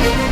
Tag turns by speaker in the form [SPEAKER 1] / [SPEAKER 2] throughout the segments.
[SPEAKER 1] Музика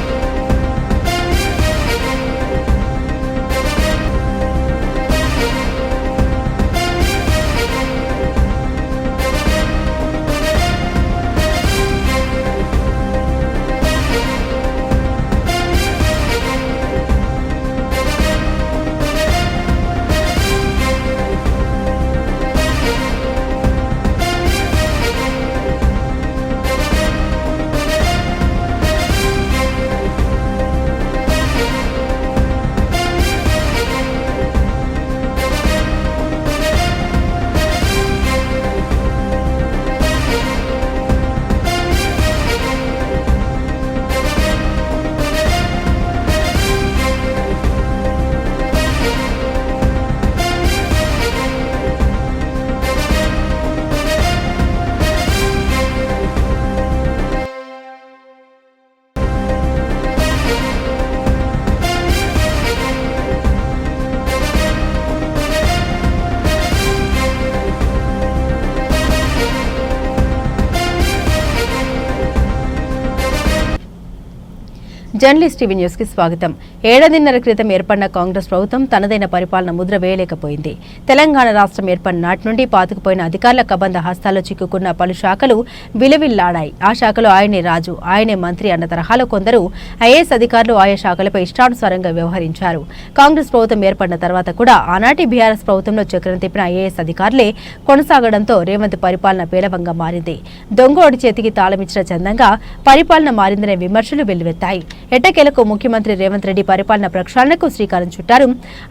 [SPEAKER 1] journalist TV న్యూస్కి స్వాగతం. ఏడాదిన్నర క్రితం ఏర్పడిన కాంగ్రెస్ ప్రభుత్వం తనదైన పరిపాలన ముద్ర వేయలేకపోయింది. తెలంగాణ రాష్ట్రం ఏర్పడిన నాటి నుండి పాతుకుపోయిన అధికారుల కబంధ హస్తాల్లో చిక్కుకున్న పలు శాఖలు విలువిల్లాడాయి. ఆ శాఖలో ఆయనే రాజు ఆయనే మంత్రి అన్న తరహాలో కొందరు ఐఏఎస్ అధికారులు ఆయా శాఖలపై ఇష్టానుసారంగా వ్యవహరించారు. కాంగ్రెస్ ప్రభుత్వం ఏర్పడిన తర్వాత కూడా ఆనాటి బీఆర్ఎస్ ప్రభుత్వంలో చక్రం తిప్పిన ఐఏఎస్ అధికారులే కొనసాగడంతో రేవంత్ పరిపాలన పేలవంగా మారింది. దొంగోడి చేతికి తాళమిచ్చిన చందంగా పరిపాలన మారిందనే విమర్శలు వెల్లువెత్తాయి. ఎట్టకేలకు ముఖ్యమంత్రి రేవంత్ రెడ్డి పరిపాలన ప్రక్షాళనకు శ్రీకారం చుట్టారు.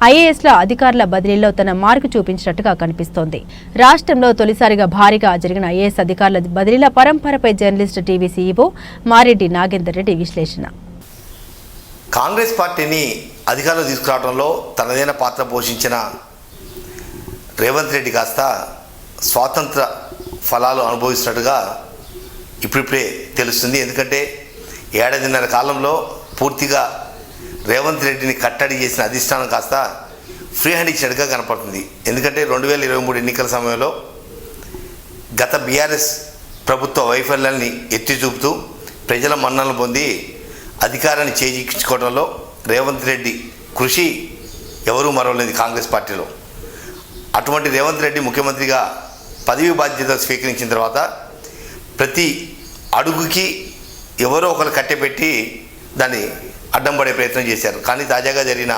[SPEAKER 1] ఐఏఎస్ల అధికారుల బదిలీలో తన మార్కు చూపించినట్టుగా కనిపిస్తోంది. రాష్ట్రంలో తొలిసారిగా భారీగా జరిగిన ఐఏఎస్ అధికారుల బదిలీల పరంపరపై journalist TV CEO Mareddy Nagender Reddy విశ్లేషణ.
[SPEAKER 2] కాంగ్రెస్ పార్టీని అధికారంలో తీసుకురావడంలో తనదైన పాత్ర పోషించిన రేవంత్ రెడ్డి కాస్త స్వాతంత్ర ఫలాలు అనుభవిస్తున్నట్టుగా ఇప్పుడిప్పుడే తెలుస్తుంది. ఎందుకంటే ఏడాదిన్నర కాలంలో పూర్తిగా రేవంత్ రెడ్డిని కట్టడి చేసిన అధిష్టానం కాస్త ఫ్రీ హ్యాండ్ ఇచ్చినట్టుగా కనపడుతుంది. ఎందుకంటే రెండు వేల ఇరవై మూడు ఎన్నికల సమయంలో గత బీఆర్ఎస్ ప్రభుత్వ వైఫల్యాన్ని ఎత్తి చూపుతూ ప్రజల మన్ననలు పొంది అధికారాన్ని చేజిక్కించుకోవడంలో రేవంత్ రెడ్డి కృషి ఎవరూ మరవలేదు కాంగ్రెస్ పార్టీలో. అటువంటి రేవంత్ రెడ్డి ముఖ్యమంత్రిగా పదవి బాధ్యత స్వీకరించిన తర్వాత ప్రతి అడుగుకి ఎవరో ఒకరు కట్టెపెట్టి దాన్ని అడ్డం పడే ప్రయత్నం చేశారు. కానీ తాజాగా జరిగిన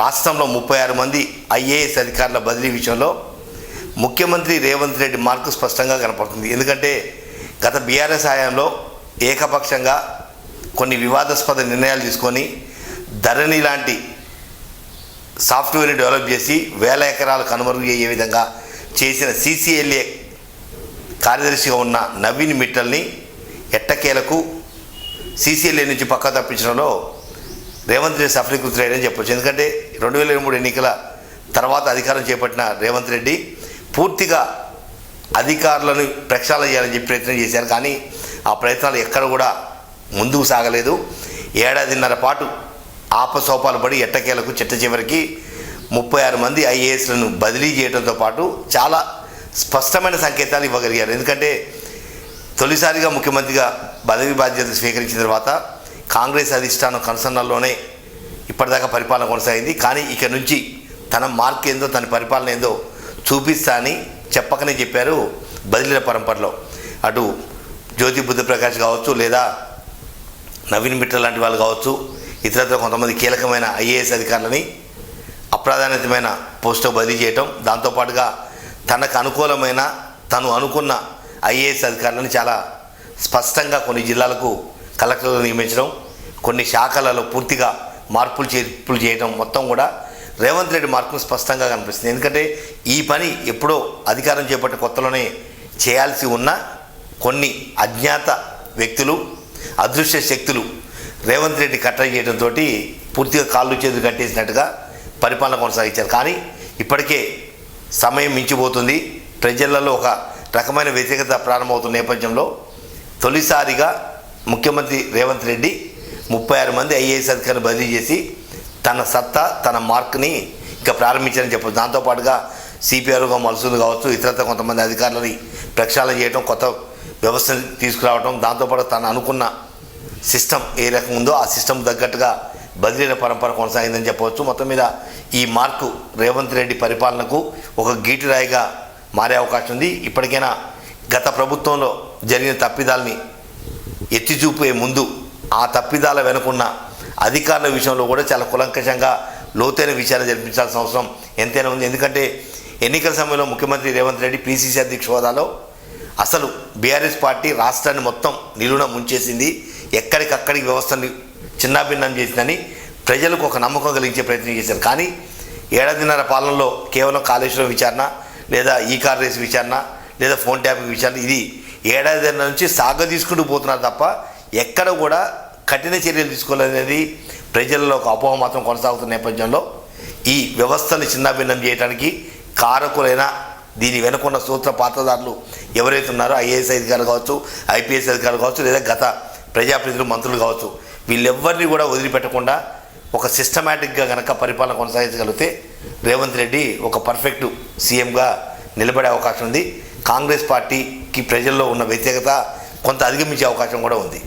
[SPEAKER 2] రాష్ట్రంలో ముప్పై ఆరు మంది ఐఏఎస్ అధికారుల బదిలీ విషయంలో ముఖ్యమంత్రి రేవంత్ రెడ్డి మార్కు స్పష్టంగా కనపడుతుంది. ఎందుకంటే గత బీఆర్ఎస్ హయాంలో ఏకపక్షంగా కొన్ని వివాదాస్పద నిర్ణయాలు తీసుకొని ధరణి లాంటి సాఫ్ట్వేర్ని డెవలప్ చేసి వేల ఎకరాలు కనుమరుగు అయ్యే విధంగా చేసిన సీసీఎల్ఏ కార్యదర్శిగా ఉన్న నవీన్ మిట్టల్ని ఎట్టకేలకు సీసీఎల్ఏ నుంచి పక్క తప్పించడంలో రేవంత్ రెడ్డి సఫలీకృతుడని చెప్పొచ్చు. ఎందుకంటే రెండు వేల ఇరవై మూడు ఎన్నికల తర్వాత అధికారం చేపట్టిన రేవంత్ రెడ్డి పూర్తిగా అధికారులను ప్రక్షాళన చేయాలని చెప్పి ప్రయత్నం చేశారు. కానీ ఆ ప్రయత్నాలు ఎక్కడ కూడా ముందుకు సాగలేదు. ఏడాదిన్నర పాటు ఆపసోపాలు పడి ఎట్టకేలకు చిట్ట చివరికి ముప్పై ఆరు మంది ఐఏఎస్లను బదిలీ చేయడంతో పాటు చాలా స్పష్టమైన సంకేతాలు ఇవ్వగలిగారు. ఎందుకంటే తొలిసారిగా ముఖ్యమంత్రిగా పదవి బాధ్యత స్వీకరించిన తర్వాత కాంగ్రెస్ అధిష్టానం కన్సర్నల్లోనే ఇప్పటిదాకా పరిపాలన కొనసాగింది. కానీ ఇక నుంచి తన మార్క్ ఏందో తన పరిపాలన ఏందో చూపిస్తా అని చెప్పకనే చెప్పారు బదిలీల పరంపరలో. అటు జ్యోతి బుద్ధప్రకాష్ కావచ్చు లేదా నవీన్ మిట్ట లాంటి వాళ్ళు కావచ్చు ఇతరత్ర కొంతమంది కీలకమైన ఐఏఎస్ అధికారులని అప్రాధాన్యతమైన పోస్టుకు బదిలీ చేయటం దాంతోపాటుగా తనకు అనుకూలమైన తను అనుకున్న ఐఏఎస్ అధికారులను చాలా స్పష్టంగా కొన్ని జిల్లాలకు కలెక్టర్లు నియమించడం కొన్ని శాఖలలో పూర్తిగా మార్పులు చేర్పులు చేయడం మొత్తం కూడా రేవంత్ రెడ్డి మార్పులు స్పష్టంగా కనిపిస్తుంది. ఎందుకంటే ఈ పని ఎప్పుడో అధికారం చేపట్టే కొత్తలోనే చేయాల్సి ఉన్న కొన్ని అజ్ఞాత వ్యక్తులు అదృశ్య శక్తులు రేవంత్ రెడ్డి కట్ట చేయడంతో పూర్తిగా కాళ్ళు చేతులు కట్టేసినట్టుగా పరిపాలన కొనసాగించారు. కానీ ఇప్పటికే సమయం మించిపోతుంది. ప్రజలలో ఒక రకమైన వ్యతిరేకత ప్రారంభమవుతున్న నేపథ్యంలో తొలిసారిగా ముఖ్యమంత్రి రేవంత్ రెడ్డి ముప్పై ఆరు మంది ఐఏఎస్ అధికారులు బదిలీ చేసి తన సత్తా తన మార్క్ని ఇంకా ప్రారంభించారని చెప్పచ్చు. దాంతోపాటుగా సిపిఆర్గా మలుసులు కావచ్చు ఇతరత్ర కొంతమంది అధికారులని ప్రక్షాళన చేయడం కొత్త వ్యవస్థను తీసుకురావడం దాంతోపాటు తను అనుకున్న సిస్టమ్ ఏ రకంగా ఉందో ఆ సిస్టమ్ తగ్గట్టుగా బదిలీల పరంపర కొనసాగిందని చెప్పవచ్చు మొత్తం మీద ఈ మార్కు రేవంత్ రెడ్డి పరిపాలనకు ఒక గీటురాయిగా మారే అవకాశం ఉంది. ఇప్పటికైనా గత ప్రభుత్వంలో జరిగిన తప్పిదాలని ఎత్తి చూపే ముందు ఆ తప్పిదాల వెనుకున్న అధికారుల విషయంలో కూడా చాలా కులంకషంగా లోతైన విషయాలు జరిపించాల్సిన అవసరం ఎంతైనా ఉంది. ఎందుకంటే ఎన్నికల సమయంలో ముఖ్యమంత్రి రేవంత్ రెడ్డి పీసీసీ అధ్యక్ష హోదాలో అసలు బీఆర్ఎస్ పార్టీ రాష్ట్రాన్ని మొత్తం నిలువున ముంచేసింది ఎక్కడికక్కడికి వ్యవస్థని చిన్నాభిన్నం చేసిందని ప్రజలకు ఒక నమ్మకం కలిగించే ప్రయత్నం చేశారు. కానీ ఏడాదిన్నర పాలనలో కేవలం కాళేశ్వరం విచారణ లేదా ఈ కార్ రేస్ విచారణ లేదా ఫోన్ ట్యాపింగ్ విచారణ ఇది ఏడాది నుంచి సాగ తీసుకుంటూ పోతున్నారు తప్ప ఎక్కడ కూడా కఠిన చర్యలు తీసుకోవాలనేది ప్రజల్లో ఒక అపోహ మాత్రం కొనసాగుతున్న నేపథ్యంలో ఈ వ్యవస్థను చిన్నాభిన్నం చేయడానికి కారకులైన దీని వెనుకున్న సూత్ర పాత్రదారులు ఎవరైతే ఉన్నారో ఐఏఎస్ అధికారులు కావచ్చు ఐపీఎస్ అధికారులు కావచ్చు లేదా గత ప్రజాప్రతినిధులు మంత్రులు కావచ్చు వీళ్ళెవ్వరిని కూడా వదిలిపెట్టకుండా ఒక సిస్టమేటిక్గా కనుక పరిపాలన కొనసాగించగలిగితే రేవంత్ రెడ్డి ఒక పర్ఫెక్ట్ సీఎంగా నిలబడే అవకాశం ఉంది. కాంగ్రెస్ పార్టీకి ప్రజల్లో ఉన్న వ్యతిరేకత కొంత అధిగమించే అవకాశం కూడా ఉంది.